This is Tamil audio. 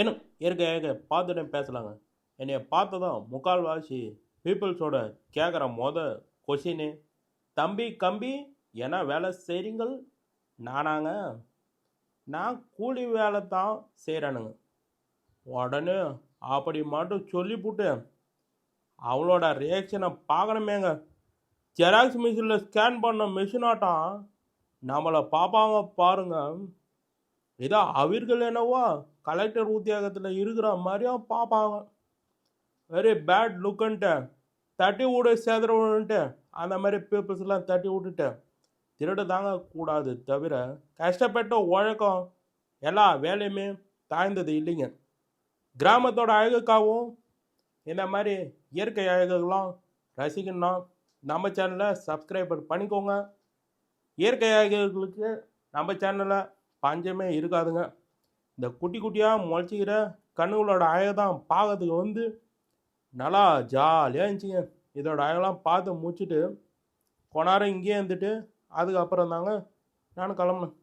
என்ன இருக்க இருக்க பார்த்துட்டே பேசலாங்க. என்னைய பார்த்ததும் முக்கால்வாசி பீப்புள்ஸோட கேட்குற மொத கொஷினு தம்பி கம்பி ஏன்னா வேலை செய்கிறீங்கள் நானாங்க நான் கூலி வேலை தான் செய்கிறேனுங்க உடனே அப்படி மட்டும் சொல்லிப்புட்டு அவளோட ரியாக்ஷனை பார்க்கணுமேங்க. ஜெராக்ஸ் மிஷினில் ஸ்கேன் பண்ண மிஷினாட்டம் நம்மளை பார்ப்பாங்க பாருங்க. இதோ அவர்கள் என்னவோ கலெக்டர் உத்தியோகத்தில் இருக்கிற மாதிரியும் பார்ப்பாங்க. வெரி பேட் லுக்குன்ட்டு தட்டி விடு சேதரவுன்ட்டு. அந்த மாதிரி பீப்புள்ஸ்லாம் தட்டி விட்டுட்டு. திருடு தாங்க கூடாது தவிர கஷ்டப்பட்ட உழக்கம் எல்லா வேலையுமே தாழ்ந்தது இல்லைங்க. கிராமத்தோட அழகுக்காகவும் இந்த மாதிரி இயற்கை அழகுகளாம் ரசிக்கணும்னா நம்ம சேனலை சப்ஸ்கிரைபர் பண்ணிக்கோங்க. இயற்கை அழகுகளுக்கு நம்ம சேனலில் பஞ்சமே இருக்காதுங்க. இந்த குட்டி குட்டியாக முளைச்சிக்கிற கண்ணுகளோட அழகை தான் பார்க்கறதுக்கு வந்து நல்லா ஜாலியாக இருந்துச்சுங்க. இதோட அழகெல்லாம் பார்த்து முடிச்சுட்டு கொண்டாரம் இங்கேயே இருந்துட்டு அதுக்கப்புறம் தாங்க நான் கிளம்புனேன்.